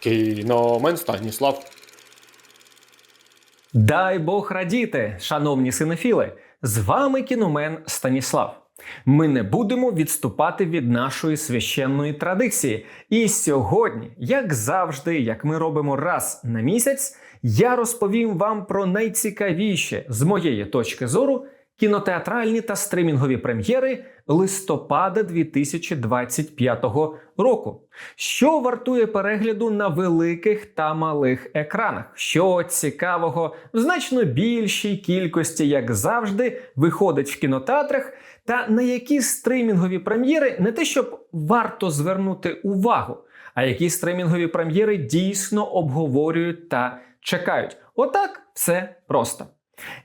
Кіномен Станіслав. Дай Бог радіти, шановні синефіли! З вами кіномен Станіслав. Ми не будемо відступати від нашої священної традиції. І сьогодні, як завжди, як ми робимо раз на місяць, я розповім вам про найцікавіші з моєї точки зору кінотеатральні та стримінгові прем'єри листопада 2025 року. Що вартує перегляду на великих та малих екранах? Що цікавого в значно більшій кількості, як завжди, виходить в кінотеатрах, та на які стримінгові прем'єри не те, щоб варто звернути увагу, а які стримінгові прем'єри дійсно обговорюють та чекають. Отак все просто.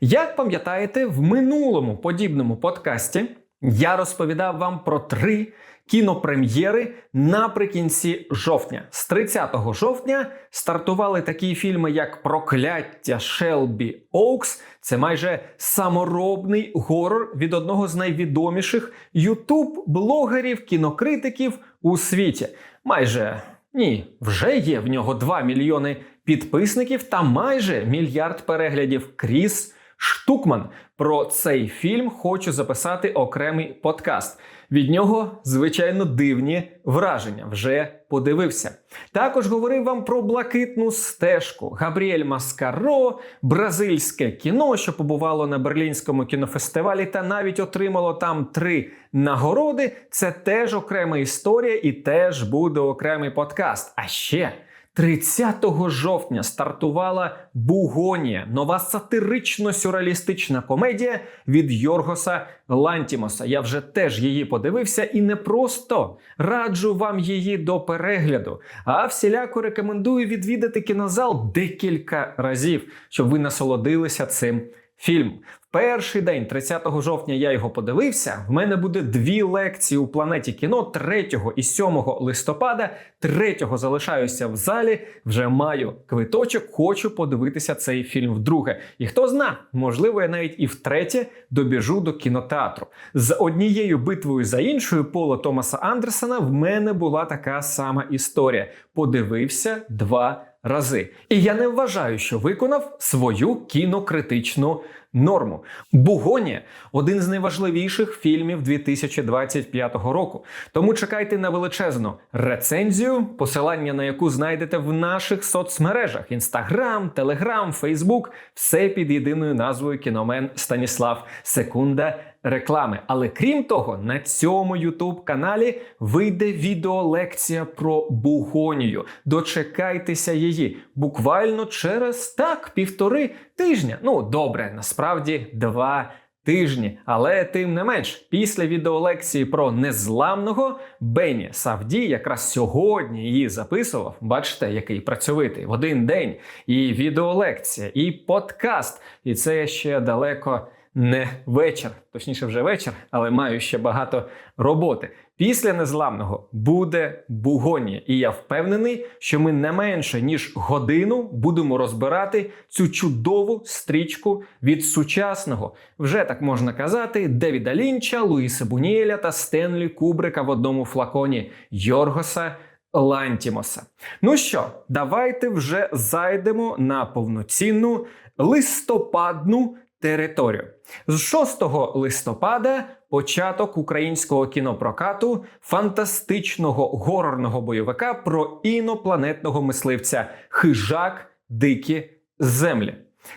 Як пам'ятаєте, в минулому подібному подкасті я розповідав вам про три кінопрем'єри наприкінці жовтня. З 30 жовтня стартували такі фільми, як Прокляття Шелбі Оукс. Це майже саморобний горор від одного з найвідоміших ютуб-блогерів, кінокритиків у світі. Майже ні, вже є в нього 2 мільйони підписників та майже мільярд переглядів. Кріс Штукман. Про цей фільм хочу записати окремий подкаст. Від нього, звичайно, дивні враження. Вже подивився. Також говорив вам про блакитну стежку, Габріель Маскаро, бразильське кіно, що побувало на Берлінському кінофестивалі, та навіть отримало там три нагороди. Це теж окрема історія і теж буде окремий подкаст. А ще. 30 жовтня стартувала Бугонія, нова сатирично-сюрреалістична комедія від Йоргоса Лантімоса. Я вже теж її подивився і не просто раджу вам її до перегляду, а всіляко рекомендую відвідати кінозал декілька разів, щоб ви насолодилися цим фільмом. Перший день, 30 жовтня, я його подивився. В мене буде дві лекції у планеті кіно 3 і 7 листопада. 3 залишаюся в залі. Вже маю квиточок. Хочу подивитися цей фільм вдруге. І хто зна, можливо, я навіть і втретє добіжу до кінотеатру. З однією битвою за іншою Пола Томаса Андерсона в мене була така сама історія. Подивився два рази. І я не вважаю, що виконав свою кінокритичну норму. Бугонія один з найважливіших фільмів 2025 року. Тому чекайте на величезну рецензію, посилання на яку знайдете в наших соцмережах: Інстаграм, Телеграм, Фейсбук, все під єдиною назвою Кіномен Станіслав Секунда. Реклами, але крім того, на цьому youtube каналі вийде відеолекція про Бугонію. Дочекайтеся її буквально через так півтори тижня. Ну добре, насправді два тижні. Але тим не менш, після відеолекції про незламного Бені Савді, якраз сьогодні її записував. Бачите, який працьовитий в один день. І відеолекція, і подкаст. І це ще далеко не вечір, точніше, вже вечір, але маю ще багато роботи. Після незламного буде бугонія, і я впевнений, що ми не менше ніж годину будемо розбирати цю чудову стрічку від сучасного, вже так можна казати, Девіда Лінча, Луїса Буніеля та Стенлі Кубрика в одному флаконі Йоргоса. Лантімоса. Ну що, давайте вже зайдемо на повноцінну листопадну територію. З 6 листопада початок українського кінопрокату фантастичного горорного бойовика про інопланетного мисливця Хижак Дикі Землі.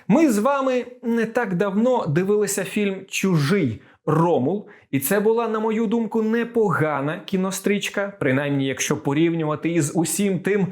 Ми з вами не так давно дивилися фільм Чужий Ромул, і це була, на мою думку, непогана кінострічка, принаймні, якщо порівнювати із усім тим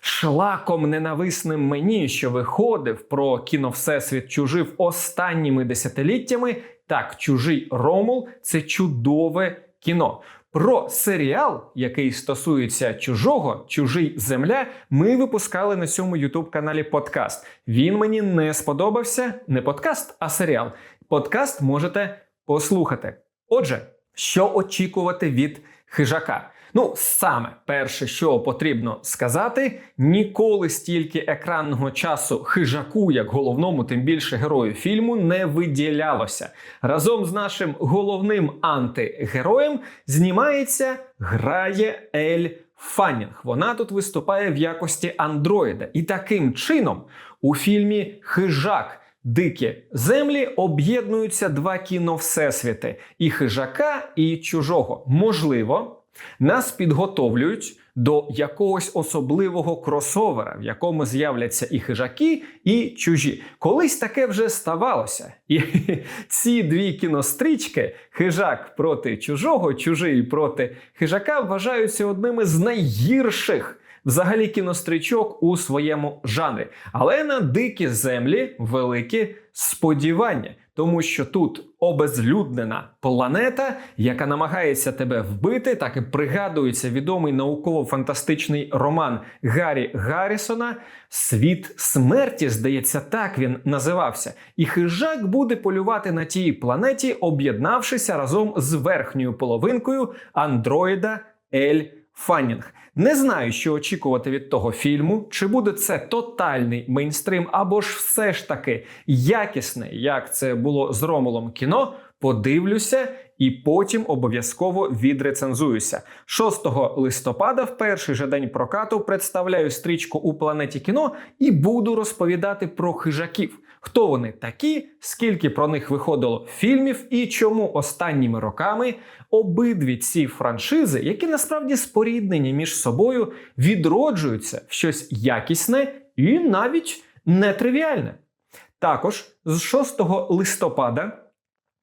шлаком ненависним мені, що виходив про кіно Всесвіт чужив останніми десятиліттями. Так, чужий Ромул це чудове кіно. Про серіал, який стосується чужого, чужий земля, ми випускали на цьому youtube каналі подкаст. Він мені не сподобався. Не подкаст, а серіал. Подкаст можете послухати. Отже, що очікувати від хижака? Ну, саме перше, що потрібно сказати, ніколи стільки екранного часу хижаку, як головному, тим більше герою фільму, не виділялося. Разом з нашим головним антигероєм знімається, грає Ель Фаннінг. Вона тут виступає в якості андроїда. І таким чином у фільмі Хижак. Дикі землі об'єднуються два кіно всесвіти і хижака, і чужого. Можливо, нас підготовлюють до якогось особливого кросовера, в якому з'являться і хижаки, і чужі. Колись таке вже ставалося. І ці дві кінострічки хижак проти чужого, чужий проти хижака вважаються одними з найгірших. Взагалі кінострічок у своєму жанрі, але на дикі землі великі сподівання, тому що тут обезлюднена планета, яка намагається тебе вбити, так і пригадується відомий науково-фантастичний роман Гаррі Гаррісона Світ смерті, здається, так він називався. І хижак буде полювати на тій планеті, об'єднавшися разом з верхньою половинкою андроїда Ель Фаннінг. Не знаю, що очікувати від того фільму, чи буде це тотальний мейнстрим, або ж все ж таки якісне, як це було з Ромулом кіно. Подивлюся і потім обов'язково відрецензуюся. 6 листопада, в перший же день прокату, представляю стрічку у планеті кіно і буду розповідати про хижаків. Хто вони такі, скільки про них виходило фільмів, і чому останніми роками обидві ці франшизи, які насправді споріднені між собою, відроджуються в щось якісне і навіть нетривіальне. Також з 6 листопада.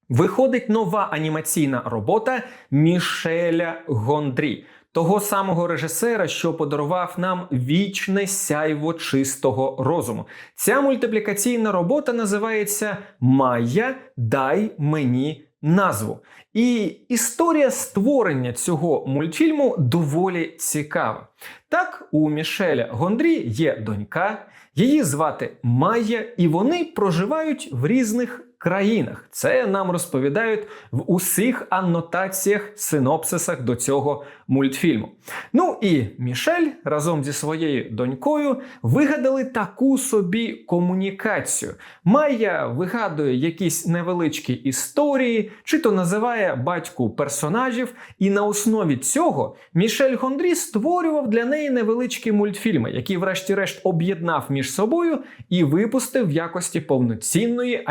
Виходить нова анімаційна робота Мішеля Гондрі, того самого режисера, що подарував нам вічне сяйво чистого розуму. Ця мультиплікаційна робота називається Майя Дай мені назву. І історія створення цього мультфільму доволі цікава. Так, у Мішеля Гондрі є донька, її звати Майя, і вони проживають в різних країнах. Це нам розповідають в усіх анотаціях, синопсисах до цього мультфільму. Ну і Мішель разом зі своєю донькою вигадали таку собі комунікацію. Майя вигадує якісь невеличкі історії, чи то називає батьку персонажів, і на основі цього Мішель Гондрі створював для неї невеличкі мультфільми, які, врешті-решт, об'єднав між собою і випустив в якості повноцінної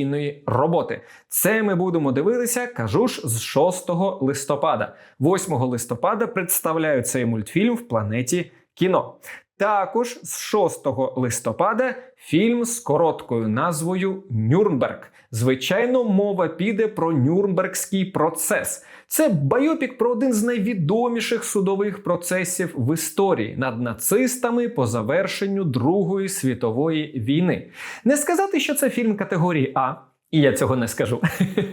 анімаційної роботи. Це ми будемо дивитися, кажу ж, з 6 листопада. 8 листопада представляю цей мультфільм в планеті кіно. Також з 6 листопада фільм з короткою назвою Нюрнберг. Звичайно, мова піде про Нюрнбергський процес. Це байопік про один з найвідоміших судових процесів в історії над нацистами по завершенню Другої світової війни. Не сказати, що це фільм категорії А. І я цього не скажу.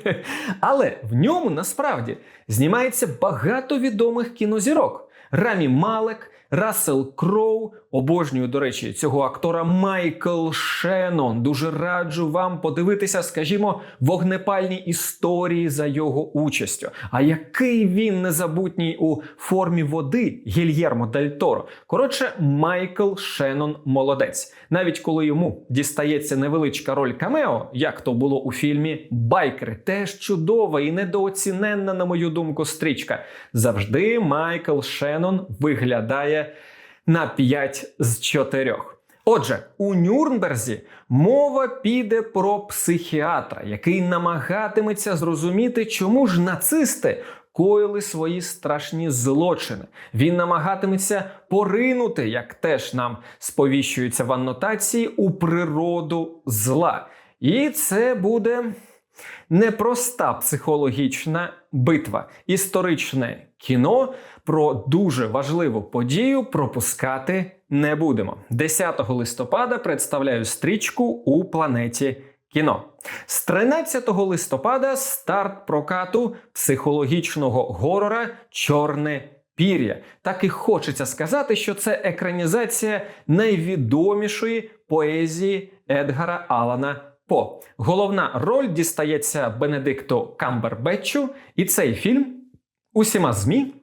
Але в ньому насправді знімається багато відомих кінозірок: Рамі Малек, Рассел Кроу. Обожнюю, до речі, цього актора Майкл Шеннон. Дуже раджу вам подивитися, скажімо, вогнепальні історії за його участю. А який він незабутній у формі води Гільєрмо Дель Торо. Коротше, Майкл Шеннон молодець. Навіть коли йому дістається невеличка роль камео, як то було у фільмі Байкери, теж чудова і недооціненна, на мою думку, стрічка. Завжди Майкл Шеннон виглядає на 5 з 4. Отже, у Нюрнберзі мова піде про психіатра, який намагатиметься зрозуміти, чому ж нацисти коїли свої страшні злочини. Він намагатиметься поринути, як теж нам сповіщується в анотації, у природу зла. І це буде непроста психологічна битва, історичне кіно про дуже важливу подію пропускати не будемо. 10 листопада представляю стрічку у планеті кіно. З 13 листопада старт прокату психологічного горора Чорне пір'я. Так і хочеться сказати, що це екранізація найвідомішої поезії Едгара Алана По. Головна роль дістається Бенедикту Камбербетчу, і цей фільм усіма ЗМІ,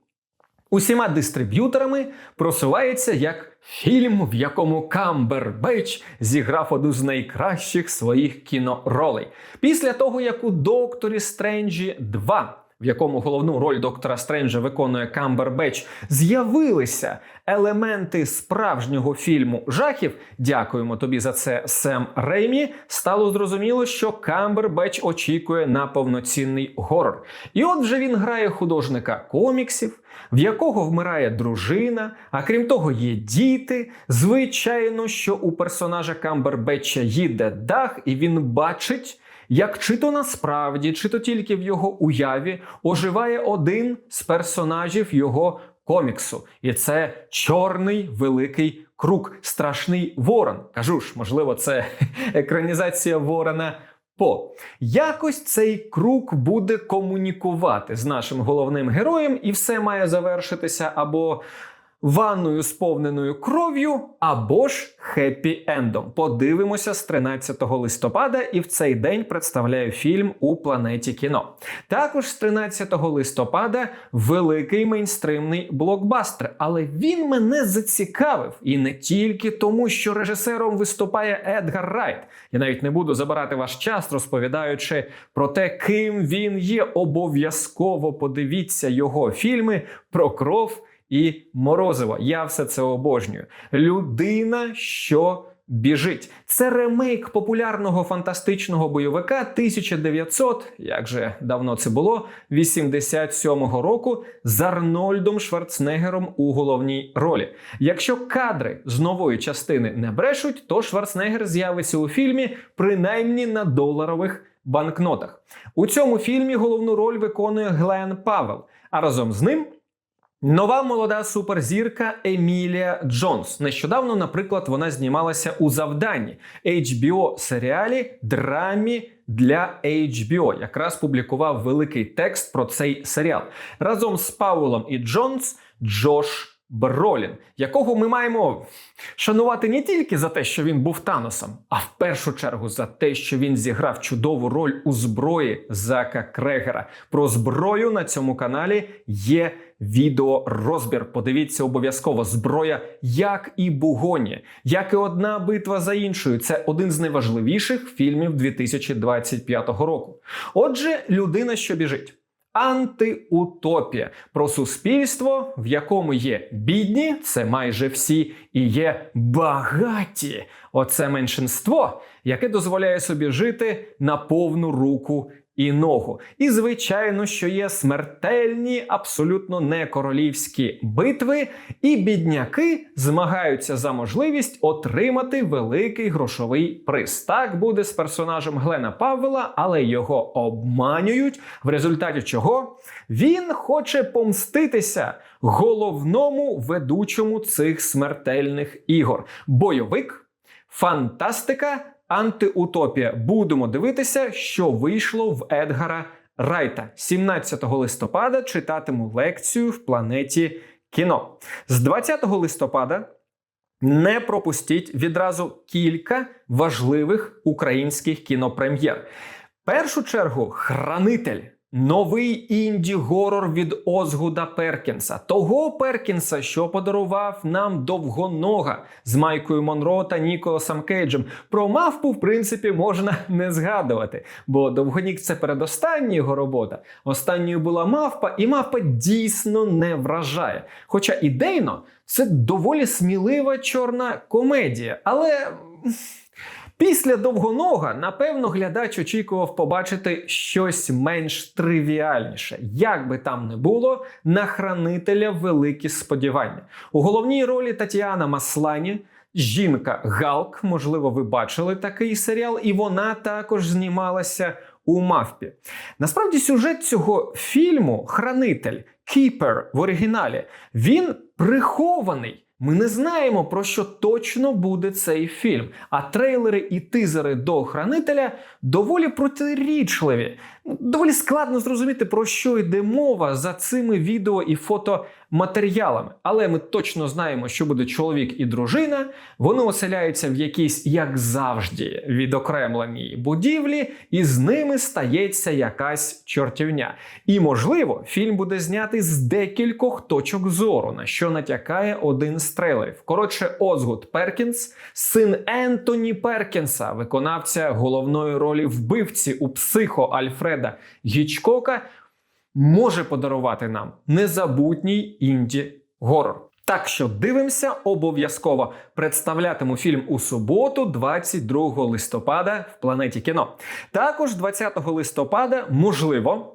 усіма дистриб'юторами просувається як фільм, в якому Камбербеч зіграв одну з найкращих своїх кіноролей. Після того, як у Докторі Стренджі 2 в якому головну роль доктора Стренджа виконує Камбербеч, з'явилися елементи справжнього фільму жахів. Дякуємо тобі за це, Сем Реймі. Стало зрозуміло, що Камбербеч очікує на повноцінний горор. І от вже він грає художника коміксів, в якого вмирає дружина, а крім того, є діти. Звичайно, що у персонажа Камбербетча їде дах, і він бачить. Як чи то насправді, чи то тільки в його уяві оживає один з персонажів його коміксу, і це чорний великий круг, страшний ворон. Кажу ж, можливо, це екранізація ворона. По якось цей круг буде комунікувати з нашим головним героєм, і все має завершитися або ванною сповненою кров'ю, або ж хеппі-ендом. Подивимося з 13 листопада, і в цей день представляю фільм у планеті кіно. Також з 13 листопада великий мейнстримний блокбастер, але він мене зацікавив і не тільки тому, що режисером виступає Едгар Райт. Я навіть не буду забирати ваш час, розповідаючи про те, ким він є. Обов'язково подивіться його фільми про кров і морозиво. Я все це обожнюю. Людина, що біжить. Це ремейк популярного фантастичного бойовика 1900, як же давно це було, 87-го року з Арнольдом Шварценеггером у головній ролі. Якщо кадри з нової частини не брешуть, то Шварценеггер з'явиться у фільмі принаймні на доларових банкнотах. У цьому фільмі головну роль виконує Глен Павел, а разом з ним. Нова молода суперзірка Емілія Джонс. Нещодавно, наприклад, вона знімалася у завданні HBO серіалі драмі для HBO. Якраз публікував великий текст про цей серіал разом з Паулом і Джонс Джош. Бролін, якого ми маємо шанувати не тільки за те, що він був Таносом, а в першу чергу за те, що він зіграв чудову роль у зброї Зака Крегера. Про зброю на цьому каналі є відеорозбір. Подивіться обов'язково зброя, як і бугоні, як і одна битва за іншою. Це один з найважливіших фільмів 2025 року. Отже, людина, що біжить. Антиутопія про суспільство, в якому є бідні, це майже всі, і є багаті. Оце меншинство, яке дозволяє собі жити на повну руку і ногу. І звичайно, що є смертельні, абсолютно не королівські битви, і бідняки змагаються за можливість отримати великий грошовий приз. Так буде з персонажем Глена Павела, але його обманюють, в результаті чого він хоче помститися головному ведучому цих смертельних ігор. Бойовик, фантастика антиутопія. Будемо дивитися, що вийшло в Едгара Райта. 17 листопада читатиму лекцію в планеті кіно. З 20 листопада. Не пропустіть відразу кілька важливих українських кінопрем'єр. Першу чергу, хранитель. Новий інді-горор від Озгуда Перкінса, того Перкінса, що подарував нам довгонога з Майкою Монро та Ніколасом Кейджем. Про мавпу, в принципі, можна не згадувати, бо довгонік це передостання його робота. Останньою була мавпа, і мавпа дійсно не вражає. Хоча ідейно це доволі смілива чорна комедія, але. Після довгонога, напевно, глядач очікував побачити щось менш тривіальніше. Як би там не було, на хранителя великі сподівання. У головній ролі Тетяна Маслані. Жінка Галк, можливо, ви бачили такий серіал, і вона також знімалася у мавпі. Насправді, сюжет цього фільму Хранитель Keeper в оригіналі він прихований. Ми не знаємо, про що точно буде цей фільм. А трейлери і тизери до хранителя доволі протирічливі. Доволі складно зрозуміти, про що йде мова за цими відео і фотоматеріалами. Але ми точно знаємо, що буде чоловік і дружина. Вони оселяються в якійсь, як завжди, відокремленій будівлі, і з ними стається якась чортівня. І, можливо, фільм буде знятий з декількох точок зору, на що натякає один з трейлерів. Коротше, Озгуд Перкінс, син Ентоні Перкінса, виконавця головної ролі вбивці у психо Альфреда Гічкока. Може подарувати нам незабутній інді горор. Так що дивимося обов'язково. Представлятиму фільм у суботу, 22 листопада, в планеті кіно. Також 20 листопада, можливо.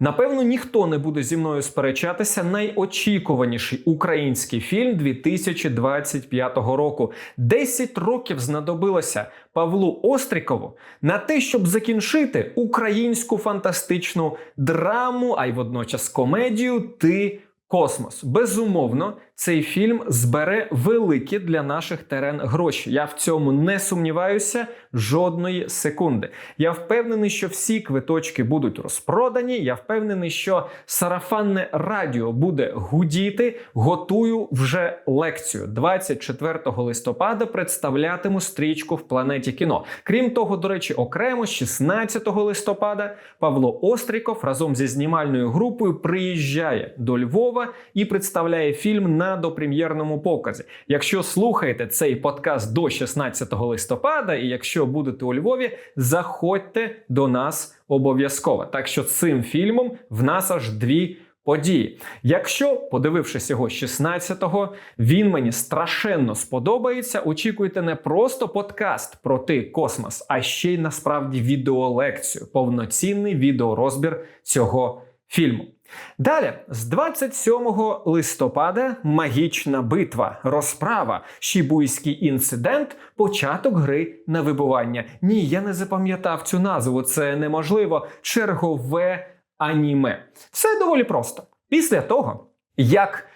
Напевно, ніхто не буде зі мною сперечатися. Найочікуваніший український фільм 2025 року. 10 років знадобилося Павлу Острікову на те, щоб закінчити українську фантастичну драму, а й водночас комедію Ти. Космос. Безумовно, цей фільм збере великі для наших терен гроші. Я в цьому не сумніваюся жодної секунди. Я впевнений, що всі квиточки будуть розпродані. Я впевнений, що сарафанне радіо буде гудіти. Готую вже лекцію. 24 листопада представлятиму стрічку в планеті кіно. Крім того, до речі, окремо 16 листопада Павло Остріков разом зі знімальною групою приїжджає до Львова і представляє фільм на допрем'єрному показі. Якщо слухаєте цей подкаст до 16 листопада, і якщо будете у Львові, заходьте до нас обов'язково. Так що цим фільмом в нас аж дві. Події. Якщо, подивившись його 16-го, він мені страшенно сподобається, очікуйте не просто подкаст про ти космос, а ще й насправді відеолекцію, повноцінний відеорозбір цього фільму. Далі, з 27 листопада, магічна битва, розправа, Шібуйський інцидент, початок гри на вибування. Ні, я не запам'ятав цю назву, це неможливо. Чергове аніме. Все доволі просто. Після того, як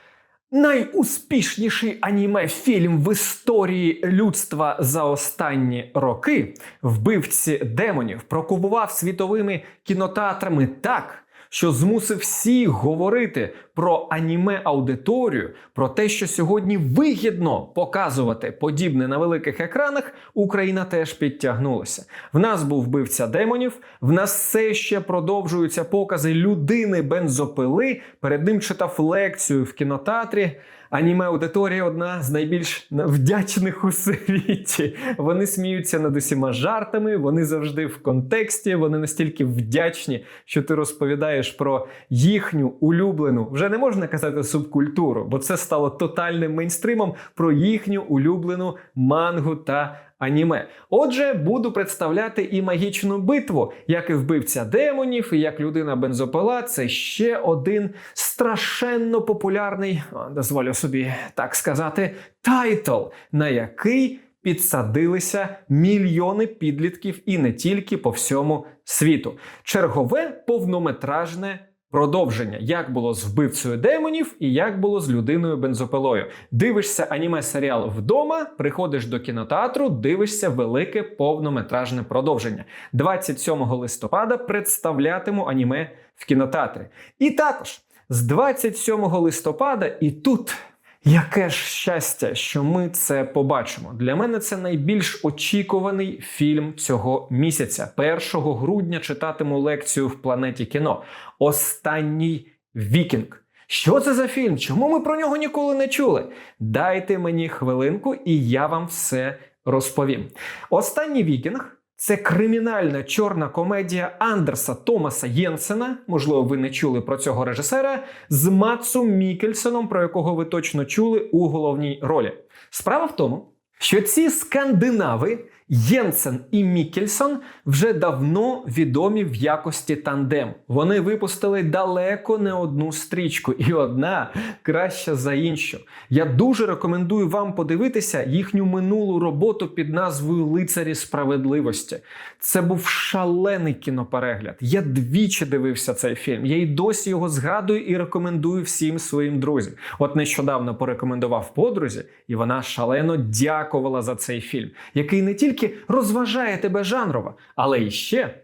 найуспішніший аніме фільм в історії людства за останні роки, вбивці демонів, прокубував світовими кінотеатрами так що змусив всіх говорити про аніме аудиторію, про те, що сьогодні вигідно показувати подібне на великих екранах, Україна теж підтягнулася. В нас був вбивця демонів, в нас все ще продовжуються покази людини бензопили. Перед ним читав лекцію в кінотеатрі. Аніме аудиторія одна з найбільш вдячних у світі. Вони сміються над усіма жартами, вони завжди в контексті, вони настільки вдячні, що ти розповідаєш про їхню улюблену, вже не можна казати субкультуру, бо це стало тотальним мейнстримом про їхню улюблену мангу та аніме. Отже, буду представляти і магічну битву, як і вбивця демонів, і як людина бензопила. Це ще один страшенно популярний, дозволю собі так сказати, тайтл, на який підсадилися мільйони підлітків і не тільки по всьому світу. Чергове повнометражне. Продовження, як було з вбивцею демонів і як було з людиною бензопилою. Дивишся аніме серіал вдома, приходиш до кінотеатру, дивишся велике повнометражне продовження. 27 листопада представлятиму аніме в кінотеатрі. І також з 27 листопада, і тут Яке ж щастя, що ми це побачимо. Для мене це найбільш очікуваний фільм цього місяця. 1 грудня читатиму лекцію в планеті кіно. Останній вікінг. Що це за фільм? Чому ми про нього ніколи не чули? Дайте мені хвилинку, і я вам все розповім. Останній вікінг. Це кримінальна чорна комедія Андерса Томаса Єнсена. Можливо, ви не чули про цього режисера з Матсом Мікельсоном, про якого ви точно чули у головній ролі. Справа в тому, що ці скандинави Єнсен і Мікельсон вже давно відомі в якості тандем. Вони випустили далеко не одну стрічку, і одна краща за іншу. Я дуже рекомендую вам подивитися їхню минулу роботу під назвою Лицарі справедливості. Це був шалений кіноперегляд. Я двічі дивився цей фільм. Я й досі його згадую і рекомендую всім своїм друзям. От нещодавно порекомендував подрузі, і вона шалено дякувала за цей фільм, який не тільки тільки розважає тебе жанрово, але і ще.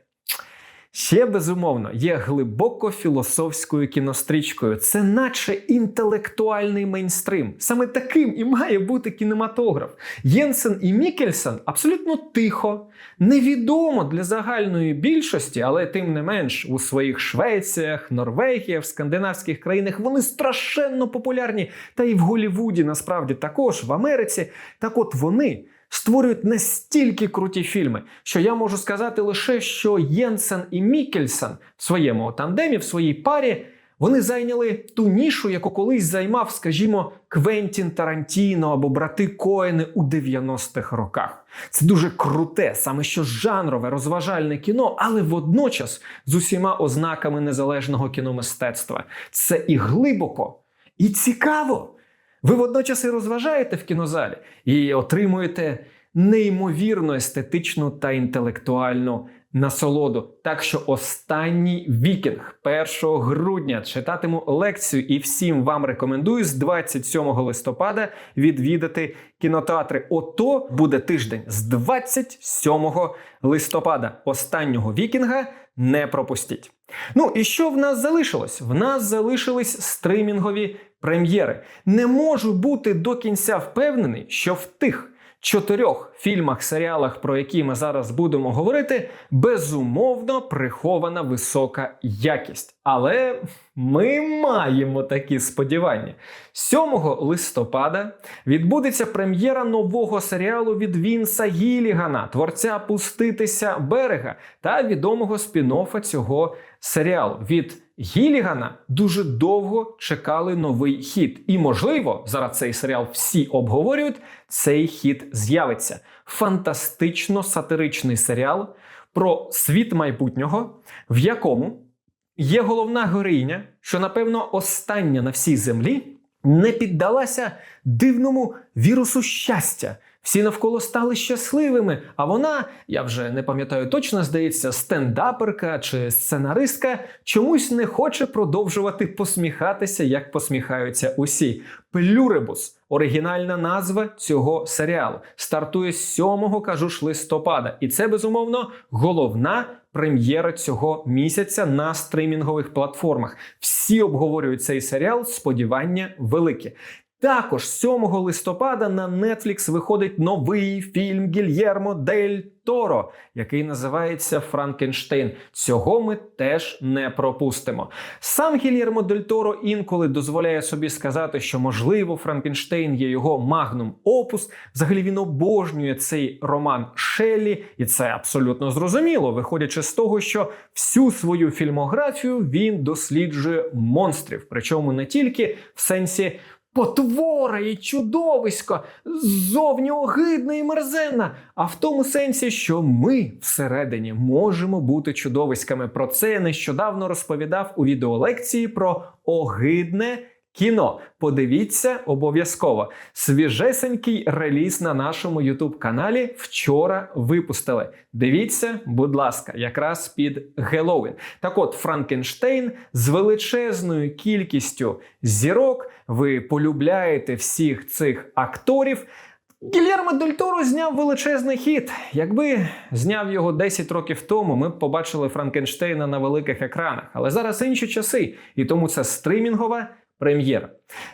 Безумовно є глибоко філософською кінострічкою. Це наче інтелектуальний мейнстрим. Саме таким і має бути кінематограф. Єнсен і Мікельсон абсолютно тихо, невідомо для загальної більшості, але тим не менш у своїх Швеціях, Норвегіях, скандинавських країнах вони страшенно популярні. Та й в Голівуді насправді також в Америці. Так от вони створюють настільки круті фільми, що я можу сказати лише, що Єнсен і Мікельсен в своєму тандемі, в своїй парі, вони зайняли ту нішу, яку колись займав, скажімо, Квентін Тарантіно або брати Коени у 90-х роках. Це дуже круте, саме що жанрове, розважальне кіно, але водночас з усіма ознаками незалежного кіномистецтва. Це і глибоко, і цікаво. Ви водночас і розважаєте в кінозалі і отримуєте неймовірно естетичну та інтелектуальну насолоду. Так що останній вікінг 1 грудня читатиму лекцію і всім вам рекомендую з 27 листопада відвідати кінотеатри. Ото буде тиждень з 27 листопада. Останнього вікінга не пропустіть. Ну і що в нас залишилось? В нас залишились стримінгові прем'єри. Не можу бути до кінця впевнений, що в тих чотирьох фільмах, серіалах, про які ми зараз будемо говорити, безумовно прихована висока якість. Але ми маємо такі сподівання. 7 листопада відбудеться прем'єра нового серіалу від Вінса Гілігана, творця Пуститися берега та відомого спін-оффа цього серіалу. Від Гілігана дуже довго чекали новий хід. І, можливо, зараз цей серіал всі обговорюють. Цей хід з'явиться. Фантастично сатиричний серіал про світ майбутнього, в якому є головна героїня, що, напевно, остання на всій землі, не піддалася дивному вірусу щастя. Всі навколо стали щасливими, а вона, я вже не пам'ятаю точно, здається, стендаперка чи сценаристка, чомусь не хоче продовжувати посміхатися, як посміхаються усі. Плюрибус оригінальна назва цього серіалу. Стартує 7 кажу ж листопада. І це безумовно головна прем'єра цього місяця на стримінгових платформах. Всі обговорюють цей серіал. Сподівання велике. Також 7 листопада на Netflix виходить новий фільм Гільєрмо Дель Торо, який називається Франкенштейн. Цього ми теж не пропустимо. Сам Гільєрмо Дель Торо інколи дозволяє собі сказати, що можливо Франкенштейн є його магнум опус. Взагалі він обожнює цей роман Шеллі, і це абсолютно зрозуміло, виходячи з того, що всю свою фільмографію він досліджує монстрів, причому не тільки в сенсі. Потвора і чудовисько, зовні огидна і мерзенна, а в тому сенсі, що ми всередині можемо бути чудовиськами. Про це я нещодавно розповідав у відеолекції про огидне кіно. Подивіться обов'язково. Свіжесенький реліз на нашому youtube каналі вчора випустили. Дивіться, будь ласка, якраз під Геловін. Так от, Франкенштейн з величезною кількістю зірок. Ви полюбляєте всіх цих акторів. Гільєрмо Дель Торо зняв величезний хіт. Якби зняв його 10 років тому, ми б побачили Франкенштейна на великих екранах. Але зараз інші часи, і тому це стримінгова прем'єра.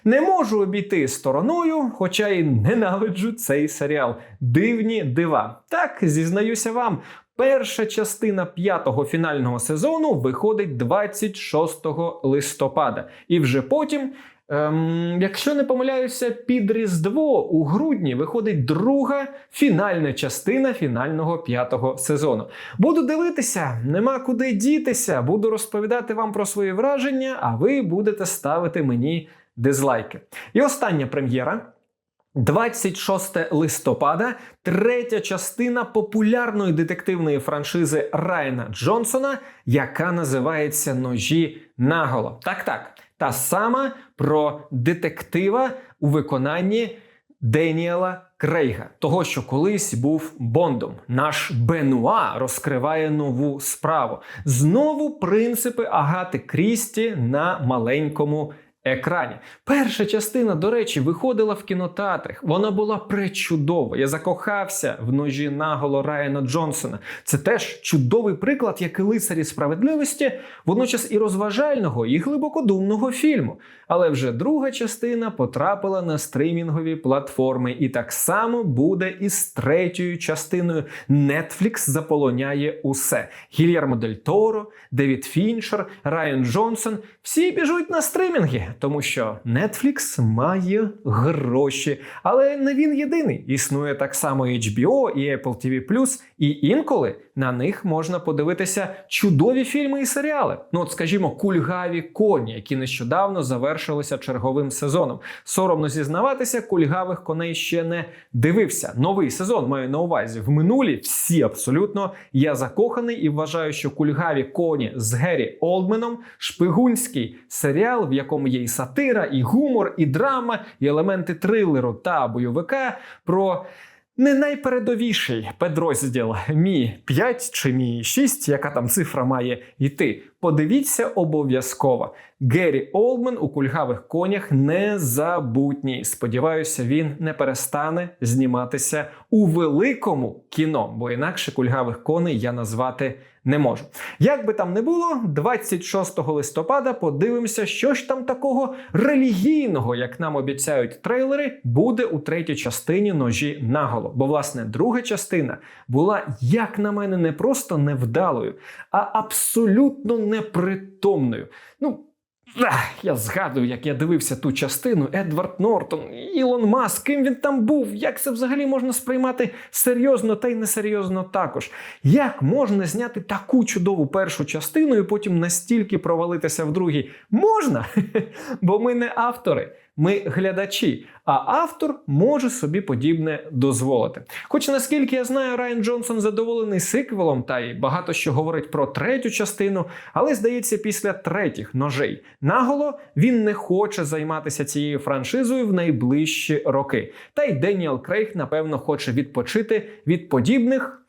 Не можу обійти стороною, хоча й ненавиджу цей серіал. Дивні дива. Так, зізнаюся вам. Перша частина п'ятого фінального сезону виходить 26 листопада, і вже потім Ем, якщо не помиляюся, під Різдво у грудні виходить друга фінальна частина фінального п'ятого сезону. Буду дивитися, нема куди дітися, буду розповідати вам про свої враження, а ви будете ставити мені дизлайки. І остання прем'єра. 26 листопада, третя частина популярної детективної франшизи Райана Джонсона, яка називається Ножі наголо. Так, так, та сама про детектива у виконанні Деніела Крейга, того, що колись був Бондом. Наш Бенуа розкриває нову справу. Знову принципи Агати Крісті на маленькому екрані. Перша частина, до речі, виходила в кінотеатрах. Вона була пречудова. Я закохався в ножі наголо Райана Джонсона. Це теж чудовий приклад, як і лицарі справедливості, водночас і розважального, і глибокодумного фільму. Але вже друга частина потрапила на стримінгові платформи, і так само буде і з третьою частиною. Netflix заполоняє усе. Гільярмо Дель Торо, Девід Фінчер, Райан Джонсон всі біжуть на стримінги. Тому що Netflix має гроші, але не він єдиний. Існує так само HBO і Apple TV+, і інколи на них можна подивитися чудові фільми і серіали. Ну, от, скажімо, кульгаві коні, які нещодавно завершилися черговим сезоном. Соромно зізнаватися, кульгавих коней ще не дивився. Новий сезон маю на увазі. В минулі всі абсолютно я закоханий і вважаю, що кульгаві коні з Геррі Олдменом шпигунський серіал, в якому є і сатира, і гумор, і драма, і елементи трилеру та бойовика про. Не найпередовіший підрозділ Мі 5 чи Мі 6, яка там цифра має йти. Подивіться обов'язково. Геррі Олдмен у кульгавих конях незабутній. Сподіваюся, він не перестане зніматися у великому кіно, бо інакше кульгавих коней я назвати не можу. Як би там не було, 26 листопада подивимося, що ж там такого релігійного, як нам обіцяють трейлери, буде у третій частині ножі наголо. Бо, власне, друга частина була, як на мене, не просто невдалою, а абсолютно непритомною. Ну. Я згадую, як я дивився ту частину Едвард Нортон, Ілон Маск, ким він там був, як це взагалі можна сприймати серйозно та й несерйозно також. Як можна зняти таку чудову першу частину і потім настільки провалитися в другій? Можна, бо ми не автори. Ми глядачі, а автор може собі подібне дозволити. Хоч наскільки я знаю, Райан Джонсон задоволений сиквелом та й багато що говорить про третю частину, але здається, після третіх ножей наголо він не хоче займатися цією франшизою в найближчі роки. Та й Деніел Крейг, напевно, хоче відпочити від подібних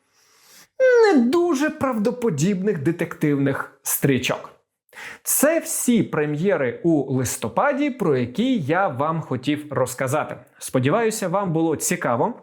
не дуже правдоподібних детективних стрічок. Це всі прем'єри у листопаді, про які я вам хотів розказати. Сподіваюся, вам було цікаво.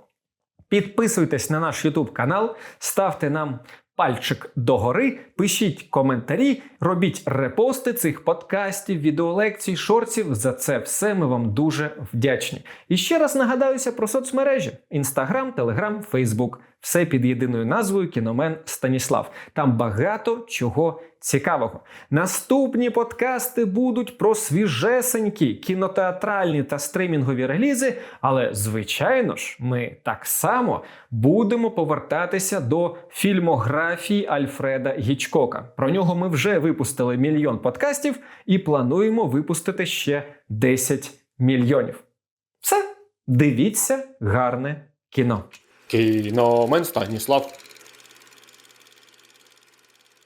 Підписуйтесь на наш YouTube канал, ставте нам пальчик догори, пишіть коментарі, робіть репости цих подкастів, відеолекцій, шорців. За це все ми вам дуже вдячні. І ще раз нагадаюся про соцмережі: Instagram, Telegram, Facebook. Все під єдиною назвою Кіномен Станіслав. Там багато чого цікавого. Наступні подкасти будуть про свіжесенькі кінотеатральні та стримінгові релізи, але, звичайно ж, ми так само будемо повертатися до фільмографії Альфреда Гічкока. Про нього ми вже випустили мільйон подкастів і плануємо випустити ще 10 мільйонів. Все, дивіться гарне кіно. Кіномен Станіслав.